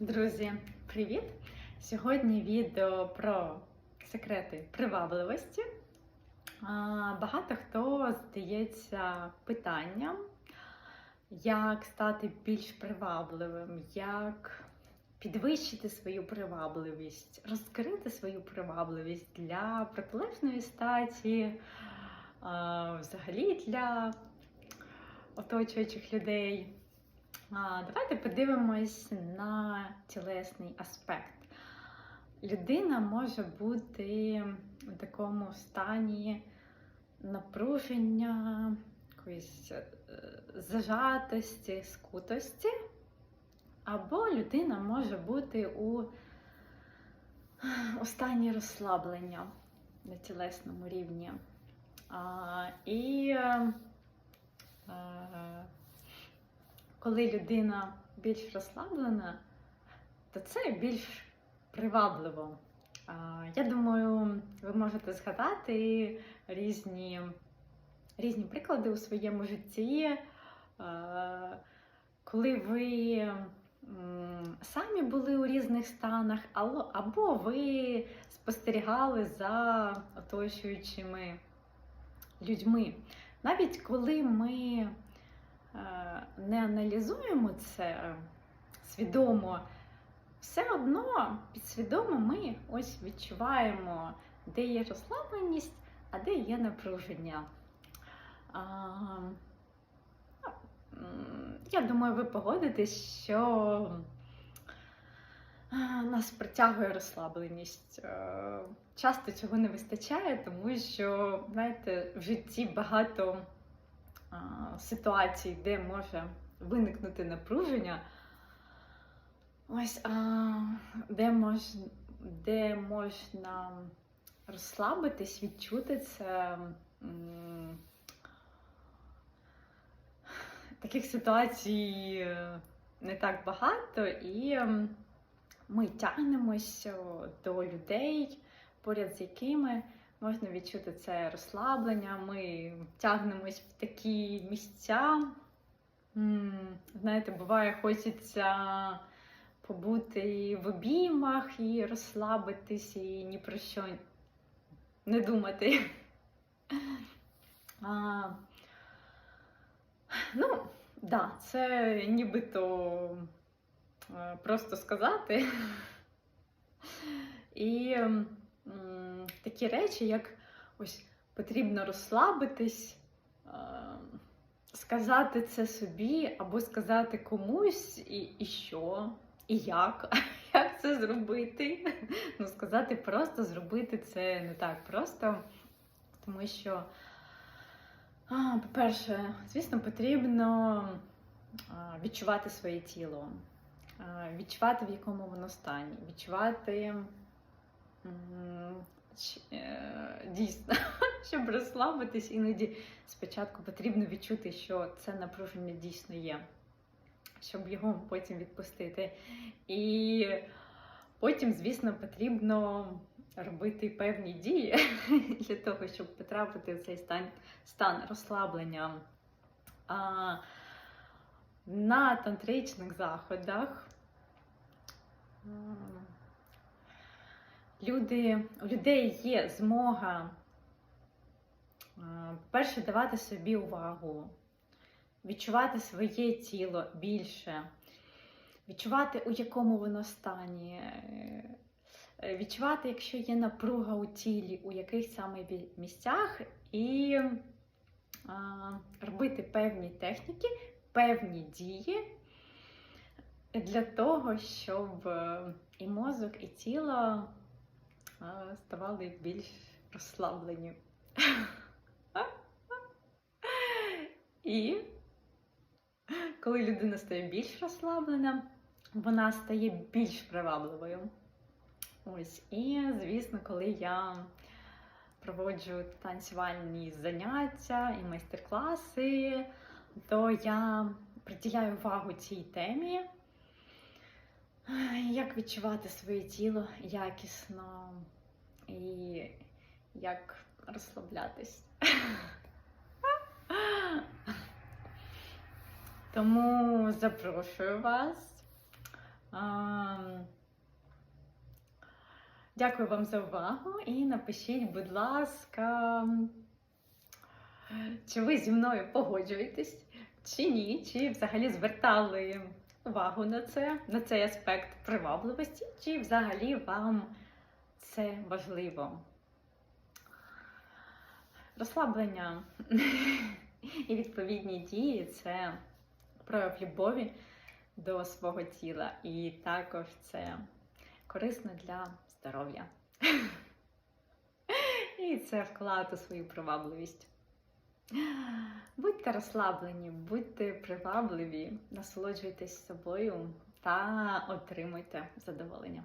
Друзі, привіт! Сьогодні відео про секрети привабливості. Багато хто здається питанням, як стати більш привабливим, як підвищити свою привабливість, розкрити свою привабливість для протилежної статі, взагалі для оточуючих людей. А, Давайте подивимось на тілесний аспект. Людина може бути в такому стані напруження, якоїсь е, зажатості, скутості, або людина може бути у, стані розслаблення на тілесному рівні. А, І е, е, коли людина більш розслаблена, то це більш привабливо. Я думаю, ви можете згадати різні, різні приклади у своєму житті, коли ви самі були у різних станах, або ви спостерігали за оточуючими людьми. Навіть коли ми не аналізуємо це свідомо, все одно підсвідомо ми ось відчуваємо, де є розслабленість, а де є напруження. Я думаю, ви погодитесь, що нас притягує розслабленість. Е, Часто цього не вистачає, тому що, знаєте, в житті багато ситуацій, де може виникнути напруження. Ось, де, мож, де можна розслабитись, відчути це. Таких ситуацій е, не так багато, і ми тягнемось до людей, поряд з якими можна відчути це розслаблення. Ми тягнемось в такі місця. Знаєте, буває, хочеться побути в обіймах і розслабитись, і ні про що не думати. А, ну, да, це нібито е, просто сказати. І такі речі, як ось потрібно розслабитись, е, сказати це собі, або сказати комусь, і, і що, і як, як це зробити. Ну, сказати просто, зробити це не так просто, тому що, по-перше, звісно, потрібно відчувати своє тіло, відчувати, в якому воно стані, відчувати. Е, Дійсно, щоб розслабитись, іноді спочатку потрібно відчути, що це напруження дійсно є, щоб його потім відпустити. І потім, звісно, потрібно робити певні дії для того, щоб потрапити в цей стан, стан розслаблення. А, на тантричних заходах люди, у людей є змога, е, перше, давати собі увагу, відчувати своє тіло більше, відчувати, у якому воно стані, е, е, відчувати, якщо є напруга у тілі, у яких саме місцях, і робити певні техніки, певні дії для того, щоб і мозок, і тіло ставали більш розслаблені. І коли людина стає більш розслаблена, вона стає більш привабливою. Ось, і звісно, коли я проводжу танцювальні заняття і майстер-класи, то я приділяю увагу цій темі. Як відчувати своє тіло якісно і як розслаблятись. Тому запрошую вас. Дякую вам за увагу і напишіть, будь ласка, чи ви зі мною погоджуєтесь, чи ні, чи взагалі звертали увагу на це, на цей аспект привабливості, чи взагалі вам це важливо. Розслаблення і відповідні дії це прояв любові до свого тіла, і також це корисно для здоров'я. І це вклад у свою привабливість. Будьте розслаблені, будьте привабливі, насолоджуйтесь собою та отримуйте задоволення.